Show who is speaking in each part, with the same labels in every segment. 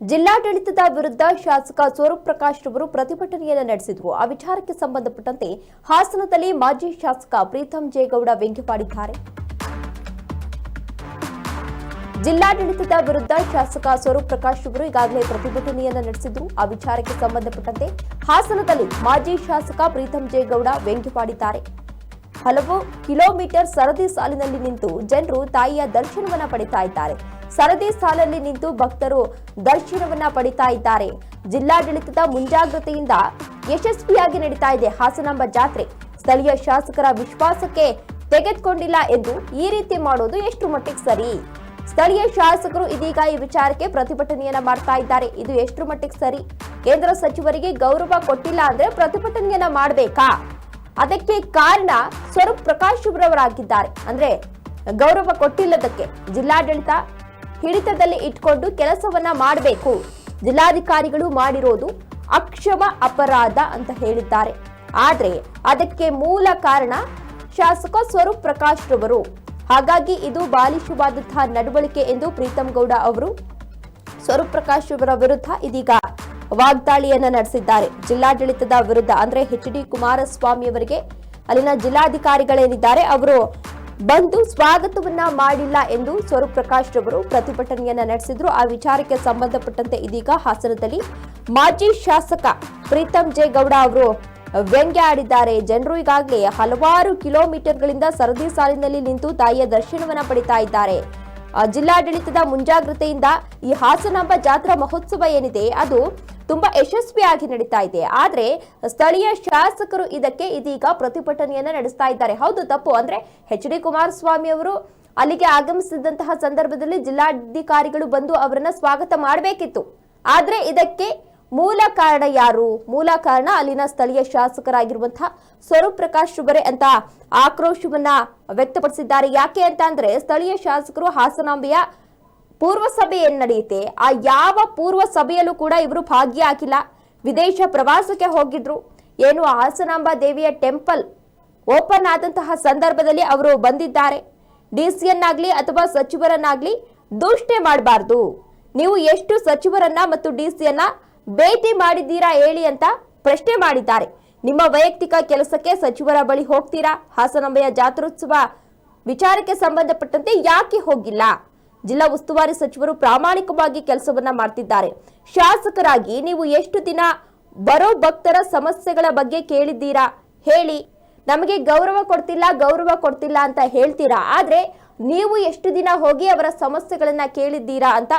Speaker 1: ಜಿಲ್ಲಾಡಳಿತದ ವಿರುದ್ಧ ಶಾಸಕ ಸ್ವರೂಪ್ ಪ್ರಕಾಶ್ ರವರು ಪ್ರತಿಭಟನೆಯನ್ನು ನಡೆಸಿದ್ರು. ಆ ವಿಚಾರಕ್ಕೆ ಸಂಬಂಧಪಟ್ಟಂತೆ ಹಾಸನದಲ್ಲಿ ಮಾಜಿ ಶಾಸಕ ಪ್ರೀತಂ ಜೇಗೌಡ ವ್ಯಂಗ್ಯವಾಡಿದ್ದಾರೆ ಜಿಲ್ಲಾಡಳಿತದ ವಿರುದ್ಧ ಶಾಸಕ ಸ್ವರೂಪ್ ಪ್ರಕಾಶ್ ಅವರು ಈಗಾಗಲೇ ಪ್ರತಿಭಟನೆಯನ್ನು ನಡೆಸಿದ್ರು. ಆ ವಿಚಾರಕ್ಕೆ ಸಂಬಂಧಪಟ್ಟಂತೆ ಹಾಸನದಲ್ಲಿ ಮಾಜಿ ಶಾಸಕ ಪ್ರೀತಂ ಜೇಗೌಡ ವ್ಯಂಗ್ಯವಾಡಿದ್ದಾರೆ ಹಲವು ಕಿಲೋಮೀಟರ್ ಸರದಿ ಸಾಲಿನಲ್ಲಿ ನಿಂತು ಜನರು ತಾಯಿಯ ದರ್ಶನವನ್ನ ಪಡಿತಾ ಇದ್ದಾರೆ. ಸರದಿ ಸಾಲಲ್ಲಿ ನಿಂತು ಭಕ್ತರು ದರ್ಶನವನ್ನ ಪಡಿತಾ ಇದ್ದಾರೆ. ಜಿಲ್ಲಾಡಳಿತದ ಮುಂಜಾಗ್ರತೆಯಿಂದ ಯಶಸ್ವಿಯಾಗಿ ನಡೀತಾ ಇದೆ ಹಾಸನಾಂಬ ಜಾತ್ರೆ. ಸ್ಥಳೀಯ ಶಾಸಕರ ವಿಶ್ವಾಸಕ್ಕೆ ತೆಗೆದುಕೊಂಡಿಲ್ಲ ಎಂದು ಈ ರೀತಿ ಮಾಡೋದು ಎಷ್ಟು ಮಟ್ಟಿಗೆ ಸರಿ? ಸ್ಥಳೀಯ ಶಾಸಕರು ಇದೀಗ ಈ ವಿಚಾರಕ್ಕೆ ಪ್ರತಿಭಟನೆಯನ್ನ ಮಾಡ್ತಾ ಇದ್ದಾರೆ. ಇದು ಎಷ್ಟು ಮಟ್ಟಿಗೆ ಸರಿ? ಕೇಂದ್ರ ಸಚಿವರಿಗೆ ಗೌರವ ಕೊಟ್ಟಿಲ್ಲ ಅಂದ್ರೆ ಪ್ರತಿಭಟನೆಯನ್ನ ಮಾಡಬೇಕಾ? ಅದಕ್ಕೆ ಕಾರಣ ಸ್ವರೂಪ್ ಪ್ರಕಾಶ್ ಅವರಾಗಿದ್ದಾರೆ ಅಂದ್ರೆ ಗೌರವ ಕೊಟ್ಟಿಲ್ಲದಕ್ಕೆ ಜಿಲ್ಲಾಡಳಿತ ಹಿಡಿತದಲ್ಲಿ ಇಟ್ಕೊಂಡು ಕೆಲಸವನ್ನ ಮಾಡಬೇಕು. ಜಿಲ್ಲಾಧಿಕಾರಿಗಳು ಮಾಡಿರೋದು ಅಕ್ಷಮ ಅಪರಾಧ ಅಂತ ಹೇಳಿದ್ದಾರೆ. ಆದ್ರೆ ಅದಕ್ಕೆ ಮೂಲ ಕಾರಣ ಶಾಸಕ ಸ್ವರೂಪ್ ಪ್ರಕಾಶ್ ರವರು. ಹಾಗಾಗಿ ಇದು ಬಾಲಿಶವಾದಂತಹ ನಡವಳಿಕೆ ಎಂದು ಪ್ರೀತಂ ಗೌಡ ಅವರು ಸ್ವರೂಪ್ ಪ್ರಕಾಶ್ ಅವರ ವಿರುದ್ಧ ಇದೀಗ ವಾಗ್ದಾಳಿಯನ್ನ ನಡೆಸಿದ್ದಾರೆ. ಜಿಲ್ಲಾಡಳಿತದ ವಿರುದ್ಧ, ಅಂದ್ರೆ ಹೆಚ್ ಡಿ ಕುಮಾರಸ್ವಾಮಿ ಅವರಿಗೆ ಅಲ್ಲಿನ ಜಿಲ್ಲಾಧಿಕಾರಿಗಳೇನಿದ್ದಾರೆ, ಅವರು ಬಂದು ಸ್ವಾಗತವನ್ನ ಮಾಡಿಲ್ಲ ಎಂದು ಸ್ವರೂಪ್ ಪ್ರಕಾಶ್ ರವರು ಪ್ರತಿಭಟನೆಯನ್ನ ನಡೆಸಿದ್ರು. ಆ ವಿಚಾರಕ್ಕೆ ಸಂಬಂಧಪಟ್ಟಂತೆ ಇದೀಗ ಹಾಸನದಲ್ಲಿ ಮಾಜಿ ಶಾಸಕ ಪ್ರೀತಂ ಜೇಗೌಡ ಅವರು ವ್ಯಂಗ್ಯ ಆಡಿದ್ದಾರೆ. ಜನರು ಈಗಾಗಲೇ ಹಲವಾರು ಕಿಲೋಮೀಟರ್ಗಳಿಂದ ಸರದಿ ಸಾಲಿನಲ್ಲಿ ನಿಂತು ತಾಯಿಯ ದರ್ಶನವನ್ನ ಪಡಿತಾ ಇದ್ದಾರೆ. ಜಿಲ್ಲಾಡಳಿತದ ಮುಂಜಾಗ್ರತೆಯಿಂದ ಈ ಹಾಸನಾಂಬ ಜಾತ್ರಾ ಮಹೋತ್ಸವ ಏನಿದೆ, ಅದು ತುಂಬಾ ಯಶಸ್ವಿಯಾಗಿ ನಡೀತಾ ಇದೆ. ಆದ್ರೆ ಸ್ಥಳೀಯ ಶಾಸಕರು ಇದಕ್ಕೆ ಇದೀಗ ಪ್ರತಿಭಟನೆಯನ್ನ ನಡೆಸ್ತಾ ಇದ್ದಾರೆ. ಹೌದು, ತಪ್ಪು. ಅಂದ್ರೆ ಎಚ್ ಡಿ ಕುಮಾರಸ್ವಾಮಿ ಅವರು ಅಲ್ಲಿಗೆ ಆಗಮಿಸಿದಂತಹ ಸಂದರ್ಭದಲ್ಲಿ ಜಿಲ್ಲಾಧಿಕಾರಿಗಳು ಬಂದು ಅವರನ್ನ ಸ್ವಾಗತ ಮಾಡಬೇಕಿತ್ತು. ಆದ್ರೆ ಇದಕ್ಕೆ ಮೂಲ ಕಾರಣ ಯಾರು? ಮೂಲ ಕಾರಣ ಅಲ್ಲಿನ ಸ್ಥಳೀಯ ಶಾಸಕರಾಗಿರುವಂತಹ ಸ್ವರೂಪ್ ಪ್ರಕಾಶ್ ಅಂತ ಆಕ್ರೋಶವನ್ನ ವ್ಯಕ್ತಪಡಿಸಿದ್ದಾರೆ. ಯಾಕೆ ಅಂತ ಅಂದ್ರೆ ಸ್ಥಳೀಯ ಶಾಸಕರು ಹಾಸನಾಂಬೆಯ ಪೂರ್ವ ಸಭೆ ಏನ್ ನಡೆಯುತ್ತೆ ಆ ಯಾವ ಪೂರ್ವ ಸಭೆಯಲ್ಲೂ ಕೂಡ ಇವರು ಭಾಗಿಯಾಗಿಲ್ಲ ವಿದೇಶ ಪ್ರವಾಸಕ್ಕೆ ಹೋಗಿದ್ರು. ಏನು ಹಾಸನಾಂಬ ದೇವಿಯ ಟೆಂಪಲ್ ಓಪನ್ ಆದಂತಹ ಸಂದರ್ಭದಲ್ಲಿ ಅವರು ಬಂದಿದ್ದಾರೆ. ಡಿಸಿಯನ್ನಾಗ್ಲಿ ಅಥವಾ ಸಚಿವರನ್ನಾಗ್ಲಿ ದೂಷಣೆ ಮಾಡಬಾರ್ದು. ನೀವು ಎಷ್ಟು ಸಚಿವರನ್ನ ಮತ್ತು ಡಿಸಿಯನ್ನ ಭೇಟಿ ಮಾಡಿದ್ದೀರಾ ಹೇಳಿ ಅಂತ ಪ್ರಶ್ನೆ ಮಾಡಿದ್ದಾರೆ. ನಿಮ್ಮ ವೈಯಕ್ತಿಕ ಕೆಲಸಕ್ಕೆ ಸಚಿವರ ಬಳಿ ಹೋಗ್ತೀರಾ? ಹಾಸನಾಂಬೆಯ ಜಾತ್ರೋತ್ಸವ ವಿಚಾರಕ್ಕೆ ಸಂಬಂಧಪಟ್ಟಂತೆ ಯಾಕೆ ಹೋಗಿಲ್ಲ? ಜಿಲ್ಲಾ ಉಸ್ತುವಾರಿ ಸಚಿವರು ಪ್ರಾಮಾಣಿಕವಾಗಿ ಕೆಲಸವನ್ನ ಮಾಡ್ತಿದ್ದಾರೆ. ಶಾಸಕರಾಗಿ ನೀವು ಎಷ್ಟು ದಿನ ಬರೋ ಭಕ್ತರ ಸಮಸ್ಯೆಗಳ ಬಗ್ಗೆ ಕೇಳಿದ್ದೀರಾ? ಹೇಳಿ. ನಮಗೆ ಗೌರವ ಕೊಡ್ತಿಲ್ಲ ಗೌರವ ಕೊಡ್ತಿಲ್ಲ ಅಂತ ಹೇಳ್ತೀರಾ? ಆದ್ರೆ ನೀವು ಎಷ್ಟು ದಿನ ಹೋಗಿ ಅವರ ಸಮಸ್ಯೆಗಳನ್ನ ಕೇಳಿದ್ದೀರಾ ಅಂತ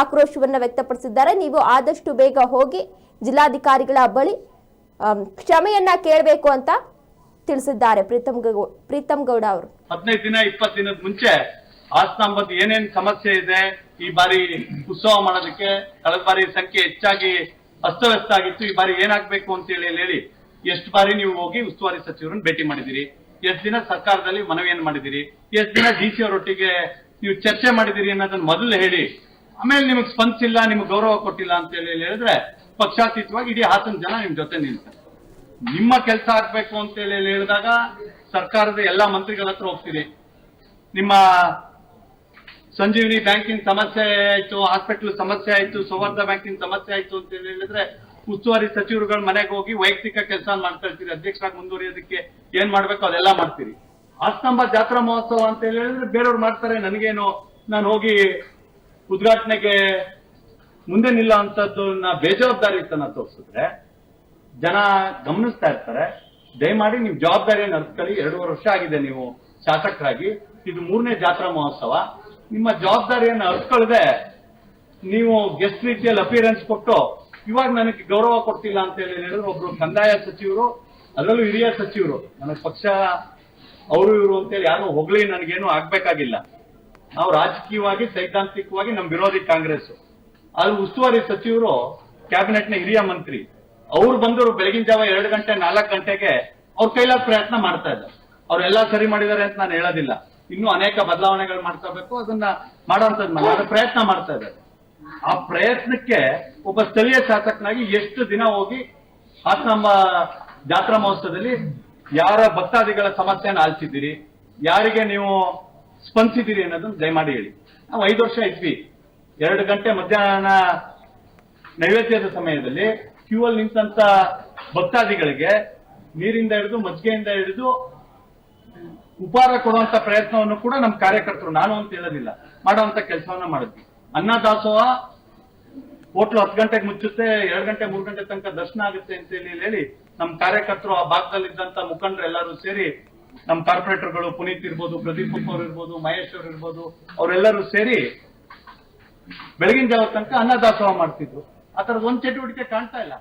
Speaker 1: ಆಕ್ರೋಶವನ್ನ ವ್ಯಕ್ತಪಡಿಸಿದ್ದಾರೆ. ನೀವು ಆದಷ್ಟು ಬೇಗ ಹೋಗಿ ಜಿಲ್ಲಾಧಿಕಾರಿಗಳ ಬಳಿ ಕ್ಷಮೆಯನ್ನ ಕೇಳಬೇಕು ಅಂತ ತಿಳಿಸಿದ್ದಾರೆ ಪ್ರೀತಮ್ ಗೌಡ ಪ್ರೀತಮ್ ಗೌಡ ಅವರು.
Speaker 2: ಹದಿನೈದು ದಿನ, ಇಪ್ಪತ್ತು ದಿನದ ಮುಂಚೆ ಹಾಸನಾಂಬದ್ ಏನೇನ್ ಸಮಸ್ಯೆ ಇದೆ, ಈ ಬಾರಿ ಉತ್ಸವ ಮಾಡೋದಕ್ಕೆ ಕಳೆದ ಬಾರಿ ಸಂಖ್ಯೆ ಹೆಚ್ಚಾಗಿ ಅಸ್ತವ್ಯಸ್ತ ಆಗಿತ್ತು ಈ ಬಾರಿ ಏನಾಗ್ಬೇಕು ಅಂತ ಹೇಳಿ ಹೇಳಿ ಎಷ್ಟು ಬಾರಿ ನೀವು ಹೋಗಿ ಉಸ್ತುವಾರಿ ಸಚಿವರನ್ನ ಭೇಟಿ ಮಾಡಿದಿರಿ? ಎಷ್ಟು ದಿನ ಸರ್ಕಾರದಲ್ಲಿ ಮನವಿಯನ್ನು ಮಾಡಿದಿರಿ? ಎಷ್ಟು ದಿನ ಡಿ ಸಿ ಅವರೊಟ್ಟಿಗೆ ನೀವು ಚರ್ಚೆ ಮಾಡಿದಿರಿ ಅನ್ನೋದನ್ನ ಮೊದಲು ಹೇಳಿ. ಆಮೇಲೆ ನಿಮಗೆ ಸ್ಪಂದಿಸಿಲ್ಲ, ನಿಮ್ಗೆ ಗೌರವ ಕೊಟ್ಟಿಲ್ಲ ಅಂತ ಹೇಳಿ ಹೇಳಿದ್ರೆ ಪಕ್ಷಾತೀತವಾಗಿ ಇಡೀ ಹಾಸನ ಜನ ನಿಮ್ ಜೊತೆ ನಿಲ್ತಾರೆ ನಿಮ್ಮ ಕೆಲಸ ಆಗ್ಬೇಕು ಅಂತ ಹೇಳಿ ಹೇಳಿದಾಗ ಸರ್ಕಾರದ ಎಲ್ಲಾ ಮಂತ್ರಿಗಳ ಹತ್ರ ಹೋಗ್ತೀರಿ. ನಿಮ್ಮ ಸಂಜೀವಿನಿ ಬ್ಯಾಂಕಿನ ಸಮಸ್ಯೆ ಆಯ್ತು, ಹಾಸ್ಪಿಟಲ್ ಸಮಸ್ಯೆ ಆಯ್ತು, ಸೌಹಾರ್ದ ಬ್ಯಾಂಕಿನ ಸಮಸ್ಯೆ ಆಯ್ತು ಅಂತ ಹೇಳಿ ಹೇಳಿದ್ರೆ ಉಸ್ತುವಾರಿ ಸಚಿವರುಗಳ ಮನೆಗೆ ಹೋಗಿ ವೈಯಕ್ತಿಕ ಕೆಲಸ ಇರ್ತೀರಿ, ಅಧ್ಯಕ್ಷರಾಗಿ ಮುಂದುವರಿಯೋದಕ್ಕೆ ಏನ್ ಮಾಡ್ಬೇಕು ಅದೆಲ್ಲ ಮಾಡ್ತೀರಿ. ಹಾಸನಾಂಬ ಜಾತ್ರಾ ಮಹೋತ್ಸವ ಅಂತ ಹೇಳಿದ್ರೆ ಬೇರೆಯವ್ರು ಮಾಡ್ತಾರೆ, ನನಗೇನು ನಾನು ಹೋಗಿ ಉದ್ಘಾಟನೆಗೆ ಮುಂದೆ ನಿಲ್ಲ ಅಂತದ್ದನ್ನ ಬೇಜವಾಬ್ದಾರಿತನ ತೋರಿಸಿದ್ರೆ, ಜನ ಗಮನಿಸ್ತಾ ಇರ್ತಾರೆ, ದಯಮಾಡಿ ನಿಮ್ ಜವಾಬ್ದಾರಿಯನ್ನು ಅರ್ತ್ಕೊಳ್ಳಿ ಎರಡೂವರೆ ವರ್ಷ ಆಗಿದೆ ನೀವು ಶಾಸಕರಾಗಿ, ಇದು ಮೂರನೇ ಜಾತ್ರಾ ಮಹೋತ್ಸವ. ನಿಮ್ಮ ಜವಾಬ್ದಾರಿಯನ್ನು ಅರ್ಸ್ಕೊಳ್ಳದೆ ನೀವು ಗೆಸ್ಟ್ ರೀತಿಯಲ್ಲಿ ಅಪಿಯರೆನ್ಸ್ ಕೊಟ್ಟು ಇವಾಗ ನನಗೆ ಗೌರವ ಕೊಡ್ತಿಲ್ಲ ಅಂತ ಹೇಳಿ ಹೇಳಿದ್ರೆ ಒಬ್ರು ಕಂದಾಯ ಸಚಿವರು, ಅದರಲ್ಲೂ ಹಿರಿಯ ಸಚಿವರು, ನನಗೆ ಪಕ್ಷ ಅವರು ಇವರು ಅಂತೇಳಿ ಯಾರು ಹೊಗಳಿ ನನಗೇನು ಆಗ್ಬೇಕಾಗಿಲ್ಲ. ನಾವು ರಾಜಕೀಯವಾಗಿ, ಸೈದ್ಧಾಂತಿಕವಾಗಿ ನಮ್ಮ ವಿರೋಧಿ ಕಾಂಗ್ರೆಸ್. ಅದು ಉಸ್ತುವಾರಿ ಸಚಿವರು, ಕ್ಯಾಬಿನೆಟ್ನ ಹಿರಿಯ ಮಂತ್ರಿ. ಅವ್ರು ಬಂದವರು ಬೆಳಗಿನ ಜಾವ ಎರಡು ಗಂಟೆ, ನಾಲ್ಕು ಗಂಟೆಗೆ ಅವ್ರ ಕೈಲಾದ ಪ್ರಯತ್ನ ಮಾಡ್ತಾ ಇದ್ದಾರೆ. ಅವ್ರೆಲ್ಲ ಸರಿ ಮಾಡಿದ್ದಾರೆ ಅಂತ ನಾನು ಹೇಳೋದಿಲ್ಲ. ಇನ್ನೂ ಅನೇಕ ಬದಲಾವಣೆಗಳು ಮಾಡ್ಕೋಬೇಕು ಅದನ್ನ ಮಾಡೋಂಥದ್ದು ಅದು ಪ್ರಯತ್ನ ಮಾಡ್ತಾ ಇದ್ದಾರೆ ಆ ಪ್ರಯತ್ನಕ್ಕೆ ಒಬ್ಬ ಸ್ಥಳೀಯ ಶಾಸಕನಾಗಿ ಎಷ್ಟು ದಿನ ಹೋಗಿ ಹಾಸನಾಂಬ ಜಾತ್ರಾ ಮಹೋತ್ಸವದಲ್ಲಿ ಯಾರ ಭಕ್ತಾದಿಗಳ ಸಮಸ್ಯೆಯನ್ನು ಆಲಿಸಿದ್ದೀರಿ, ಯಾರಿಗೆ ನೀವು ಸ್ಪಂದಿಸಿದ್ದೀರಿ ಅನ್ನೋದನ್ನ ದಯಮಾಡಿ ಹೇಳಿ. ನಾವು ಐದು ವರ್ಷ ಇದ್ವಿ. ಎರಡು ಗಂಟೆ ಮಧ್ಯಾಹ್ನ ನೈವೇದ್ಯದ ಸಮಯದಲ್ಲಿ ಕ್ಯೂ ಅಲ್ಲಿ ನಿಂತ ಭಕ್ತಾದಿಗಳಿಗೆ ನೀರಿಂದ ಹಿಡಿದು ಮಜ್ಜಿಗೆಯಿಂದ ಹಿಡಿದು ಉಪಹಾರ ಕೊಡುವಂತ ಪ್ರಯತ್ನವನ್ನು ಕೂಡ ನಮ್ಮ ಕಾರ್ಯಕರ್ತರು ನಾನು ಅಂತ ಹೇಳೋದಿಲ್ಲ. ಮಾಡುವಂತ ಕೆಲಸವನ್ನ ಮಾಡಿದ್ವಿ. ಅನ್ನದಾಸೋಹ ಹೋಟ್ಲು ಹತ್ತು ಗಂಟೆಗೆ ಮುಚ್ಚುತ್ತೆ, ಎರಡು ಗಂಟೆ, ಮೂರು ಗಂಟೆ ತನಕ ದರ್ಶನ ಆಗುತ್ತೆ ಅಂತ ಹೇಳಿ ಹೇಳಿ ನಮ್ಮ ಕಾರ್ಯಕರ್ತರು ಆ ಭಾಗದಲ್ಲಿದ್ದಂತ ಮುಖಂಡರು ಎಲ್ಲರೂ ಸೇರಿ ನಮ್ಮ ಕಾರ್ಪೊರೇಟರ್ಗಳು ಪುನೀತ್ ಇರ್ಬೋದು, ಪ್ರದೀಪ್ ಅವ್ರು ಇರ್ಬೋದು, ಮಹೇಶ್ ಅವ್ರು ಇರ್ಬೋದು, ಅವರೆಲ್ಲರೂ ಸೇರಿ ಬೆಳಗಿನ ಜಾವ ತನಕ ಅನ್ನದಾಸೋಹ ಮಾಡ್ತಿದ್ರು. ಆ ತರದ ಒಂದ್ ಚಟುವಟಿಕೆ ಕಾಣ್ತಾ ಇಲ್ಲ.